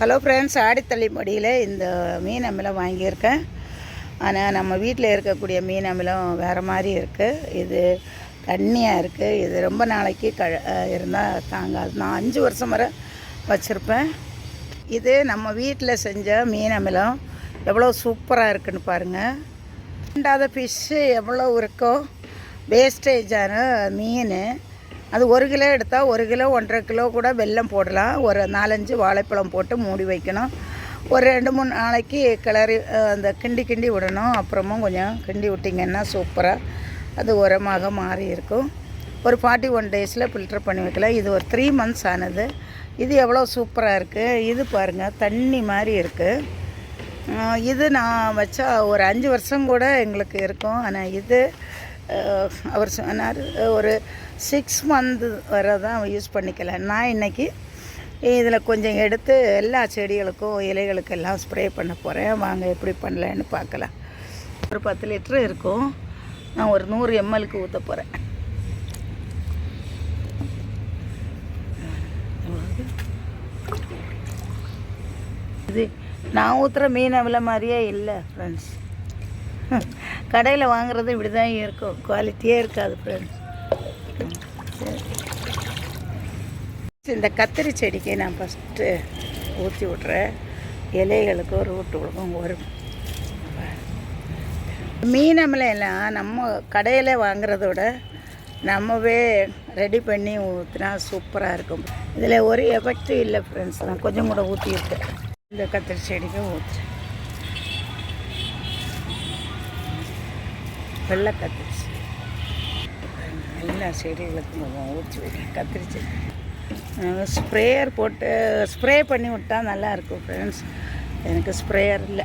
Hello friends ஆடித்தள்ளி மடியில் இந்த மீன் அமிலம் வாங்கியிருக்கேன். ஆனால் நம்ம வீட்டில் இருக்கக்கூடிய மீன் அமிலம் வேறு மாதிரி இருக்குது இது தண்ணியாக இருக்குது இது ரொம்ப நாளைக்கு க இருந்தால் தாங்காது. நான் அஞ்சு வருஷம் வரை வச்சுருப்பேன். இது நம்ம வீட்டில் செஞ்ச மீன் அமிலம். எவ்வளோ சூப்பராக இருக்குன்னு பாருங்கள் ரெண்டாவது ஃபிஷ்ஷு எவ்வளோ இருக்கோ வேஸ்டேஜான மீன். அது ஒரு கிலோ எடுத்தால் ஒரு கிலோ ஒன்றரை கிலோ கூட வெல்லம் போடலாம். ஒரு நாலஞ்சு வாழைப்பழம் போட்டு மூடி வைக்கணும். ஒரு ரெண்டு மூணு நாளைக்கு கிளறி அந்த கிண்டி கிண்டி விடணும். அப்புறமும் கொஞ்சம் கிண்டி விட்டிங்கன்னா சூப்பராக அது உரமாக மாறி இருக்கும். ஒரு ஃபார்ட்டி ஒன் டேஸில் ஃபில்டர் பண்ணி வைக்கலாம். இது ஒரு த்ரீ மந்த்ஸ் ஆனது. இது எவ்வளோ சூப்பராக இருக்குது இது பாருங்கள் தண்ணி மாதிரி இருக்குது இது நான் வச்சா ஒரு அஞ்சு வருஷம் கூட எங்களுக்கு இருக்கும். ஆனால் இது அவர் சொன்னார் ஒரு சிக்ஸ் மந்த் வரை தான் யூஸ் பண்ணிக்கலாம் நான் இன்னைக்கு இதில் கொஞ்சம் எடுத்து எல்லா செடிகளுக்கும் இலைகளுக்கெல்லாம் ஸ்ப்ரே பண்ண போகிறேன் வாங்க எப்படி பண்ணலான்னு பார்க்கலாம். ஒரு பத்து லிட்டரு இருக்கும். நான் ஒரு நூறு எம்எல்க்கு ஊற்ற போகிறேன் இது நான் ஊற்றுற மீன் அவ்வளோ மாதிரியே இல்லை ஃப்ரெண்ட்ஸ் கடையில் வாங்குறது இப்படி தான் இருக்கும். குவாலிட்டியே இருக்காது ஃப்ரெண்ட்ஸ் இந்த கத்திரி செடிக்கு நான் ஃபஸ்ட்டு ஊற்றி விட்றேன் இலைகளுக்கும் ரூட்டுகளுக்கும் வரும் மீன் எல்லாம் நம்ம கடையில் வாங்குறதோட நம்மவே ரெடி பண்ணி ஊற்றினா சூப்பராக இருக்கும். இதில் ஒரு எஃபெக்டும் இல்லை ஃப்ரெண்ட்ஸ் நான் கொஞ்சம் கூட ஊற்றியிருக்கேன் இந்த கத்திரி செடிக்கு ஊற்றுறேன் வெள்ளை கத்திரிச்சு எல்லா செடிகளுக்கும் கொஞ்சம் ஊற்றி விடுறேன் கத்திரி ஸ்ப்ரேயர் போட்டு ஸ்ப்ரே பண்ணி விட்டா நல்லா இருக்கும் ஃப்ரெண்ட்ஸ் எனக்கு ஸ்ப்ரேயர் இல்லை.